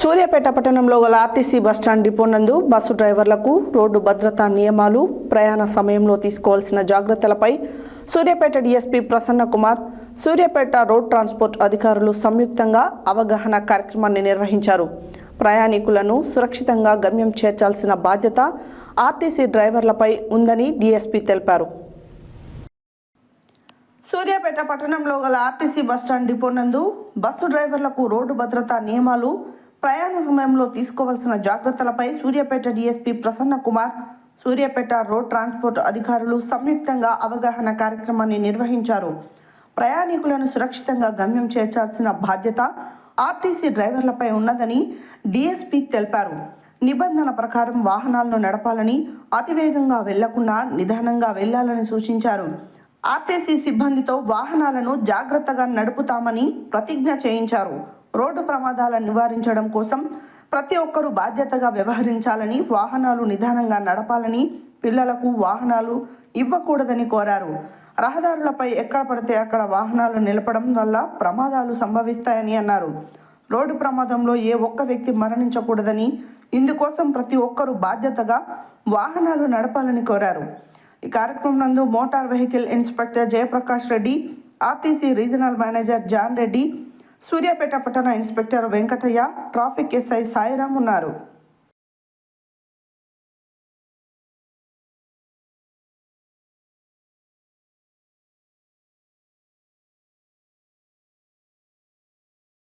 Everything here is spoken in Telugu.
సూర్యాపేట పట్టణంలో గల ఆర్టీసీ బస్టాండ్ డిపో నందు బస్సు డ్రైవర్లకు రోడ్డు భద్రతా నియమాలు ప్రయాణ సమయంలో తీసుకోవాల్సిన జాగ్రత్తలపై Suryapet DSP Prasanna Kumar Suryapet road transport అధికారులు సంయుక్తంగా అవగాహన కార్యక్రమాన్ని నిర్వహించారు. ప్రయాణికులను సురక్షితంగా గమ్యం చేర్చాల్సిన బాధ్యత ఆర్టీసీ డ్రైవర్లపై ఉందని డీఎస్పీ తెలిపారు. సూర్యాపేట పట్టణంలో గల ఆర్టీసీ బస్టాండ్ డిపో నందు బస్సు డ్రైవర్లకు రోడ్డు భద్రతా నియమాలు ప్రయాణ సమయంలో తీసుకోవాల్సిన జాగ్రత్తలపై Suryapet DSP Prasanna Kumar Suryapet road transport అధికారులు సంయుక్తంగా అవగాహన కార్యక్రమాన్ని నిర్వహించారు. ప్రయాణికులను సురక్షితంగా గమ్యం చేర్చాల్సిన బాధ్యత ఆర్టీసీ డ్రైవర్లపై ఉన్నదని డీఎస్పీ తెలిపారు. నిబంధన ప్రకారం వాహనాలను నడపాలని అతివేగంగా వెళ్ళకుండా నిదానంగా వెళ్ళాలని సూచించారు. ఆర్టీసీ సిబ్బందితో వాహనాలను జాగ్రత్తగా నడుపుతామని ప్రతిజ్ఞ చేయించారు. రోడ్డు ప్రమాదాలను నివారించడం కోసం ప్రతి ఒక్కరూ బాధ్యతగా వ్యవహరించాలని వాహనాలు నిదానంగా నడపాలని పిల్లలకు వాహనాలు ఇవ్వకూడదని కోరారు. రహదారులపై ఎక్కడ పడితే అక్కడ వాహనాలు నిలపడం వల్ల ప్రమాదాలు సంభవిస్తాయని అన్నారు. రోడ్డు ప్రమాదంలో ఏ ఒక్క వ్యక్తి మరణించకూడదని ఇందుకోసం ప్రతి ఒక్కరూ బాధ్యతగా వాహనాలు నడపాలని కోరారు. ఈ కార్యక్రమం నందు motor vehicle inspector Jayaprakash Reddy RTC regional manager John Reddy Suryapet పట్టణ inspector Venkataiah traffic SI Sairam ఉన్నారు.